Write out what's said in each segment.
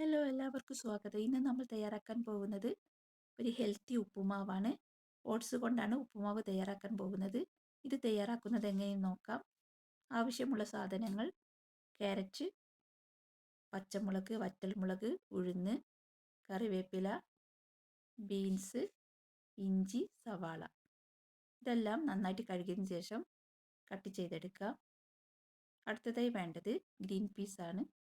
Hello എല്ലാവർക്കും സ്വാഗതം. ഇന്ന് നമ്മൾ തയ്യാറാക്കാൻ പോകുന്നത് ഒരു ഹെൽത്തി ഉപ്പുമാവാണ്. ഓട്സ് കൊണ്ടാണ് ഉപ്പുമാവ് തയ്യാറാക്കാൻ പോകുന്നത്. ഇത് തയ്യാറാക്കുന്നത് എങ്ങനെയെന്ന് നോക്കാം. ആവശ്യമുള്ള സാധനങ്ങൾ ക്യാരറ്റ് പച്ചമുളക് വറ്റൽമുളക് ഉഴുന്ന് കറിവേപ്പില ബീൻസ് ഇഞ്ചി സവാള. ഇതെല്ലാം നന്നായിട്ട് കഴുകിയതിന് ശേഷം കട്ട് ചെയ്തെടുക്കാം. അടുത്തതായി വേണ്ടത് ഗ്രീൻ പീസാണ്.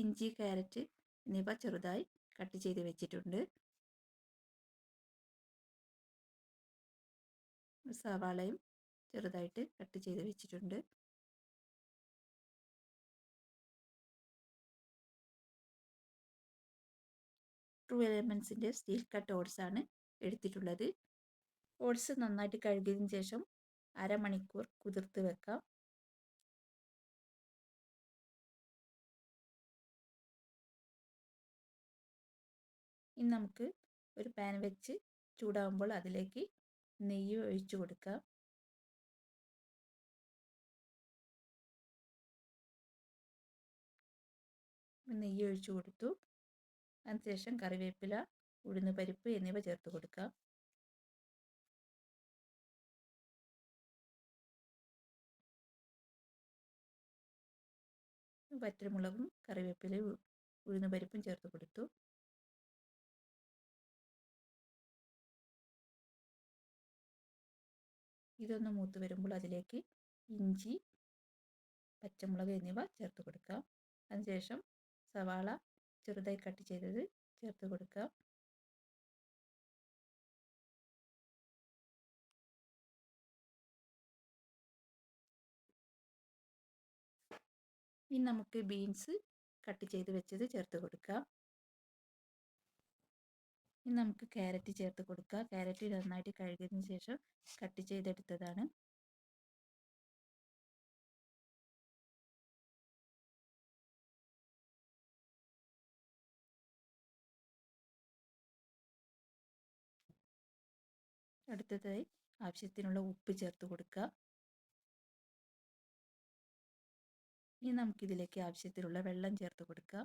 ഇഞ്ചി ക്യാരറ്റ് എന്നിവ ചെറുതായി കട്ട് ചെയ്ത് വെച്ചിട്ടുണ്ട്. സവാളയും ചെറുതായിട്ട് കട്ട് ചെയ്ത് വെച്ചിട്ടുണ്ട്. ടു എലമെൻസിന്റെ സ്റ്റീൽ കട്ട് ഓട്സ് ആണ് എടുത്തിട്ടുള്ളത്. ഓട്സ് നന്നായിട്ട് കഴുകിയതിന് ശേഷം അരമണിക്കൂർ കുതിർത്ത് വെക്കാം. ഇനി നമുക്ക് ഒരു പാൻ വെച്ച് ചൂടാകുമ്പോൾ അതിലേക്ക് നെയ്യ് ഒഴിച്ചു കൊടുക്കാം. നെയ്യ് ഒഴിച്ചു കൊടുത്തു. അതിനുശേഷം കറിവേപ്പില ഉഴുന്ന് പരിപ്പ് എന്നിവ ചേർത്ത് കൊടുക്കാം. വറ്റൽമുളകും കറിവേപ്പിലയും ഉഴുന്ന് പരിപ്പും ചേർത്ത് കൊടുത്തു. ഇതൊന്ന് മൂത്ത് വരുമ്പോൾ അതിലേക്ക് ഇഞ്ചി പച്ചമുളക് എന്നിവ ചേർത്ത് കൊടുക്കാം അതിനുശേഷം സവാള ചെറുതായി കട്ട് ചെയ്തത് ചേർത്ത് കൊടുക്കാം ഇനി നമുക്ക് ബീൻസ് കട്ട് ചെയ്ത് വെച്ചത് ചേർത്ത് കൊടുക്കാം ഇനി നമുക്ക് ക്യാരറ്റ് ചേർത്ത് കൊടുക്കുക. ക്യാരറ്റ് നന്നായിട്ട് കഴുകിയതിന് ശേഷം കട്ട് ചെയ്തെടുത്തതാണ്. അടുത്തതായി ആവശ്യത്തിനുള്ള ഉപ്പ് ചേർത്ത് കൊടുക്കുക. ഇനി നമുക്കിതിലേക്ക് ആവശ്യത്തിനുള്ള വെള്ളം ചേർത്ത് കൊടുക്കുക.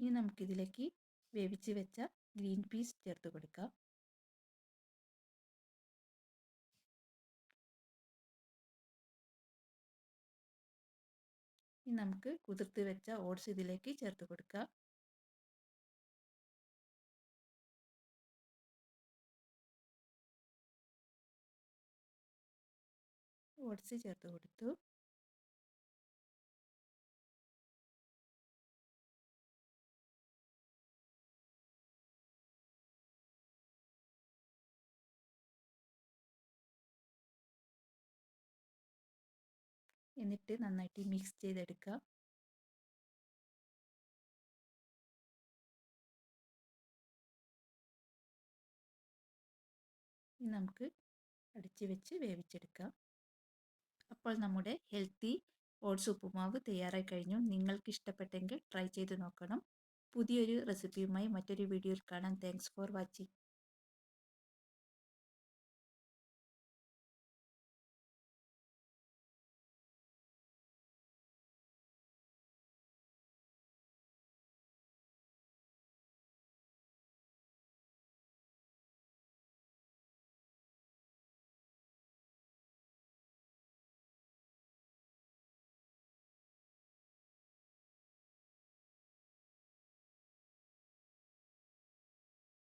ഇനി നമുക്കിതിലേക്ക് വേവിച്ച് വെച്ച ഗ്രീൻ പീസ് ചേർത്ത് കൊടുക്കാം. ഇനി നമുക്ക് കുതിർത്ത് വെച്ച ഓട്സ് ഇതിലേക്ക് ചേർത്ത് കൊടുക്കാം. ഓട്സ് ചേർത്ത് കൊടുത്തു. എന്നിട്ട് നന്നായിട്ട് മിക്സ് ചെയ്തെടുക്കുക. ഇനി നമുക്ക് അടിച്ചു വെച്ച് വേവിച്ചെടുക്കാം. അപ്പോൾ നമ്മുടെ ഹെൽത്തി ഓട്സ് ഉപ്പുമാവ് തയ്യാറായി കഴിഞ്ഞു. നിങ്ങൾക്ക് ഇഷ്ടപ്പെട്ടെങ്കിൽ ട്രൈ ചെയ്ത് നോക്കണം. പുതിയൊരു റെസിപ്പിയുമായി മറ്റൊരു വീഡിയോയിൽ കാണാം. Thanks for watching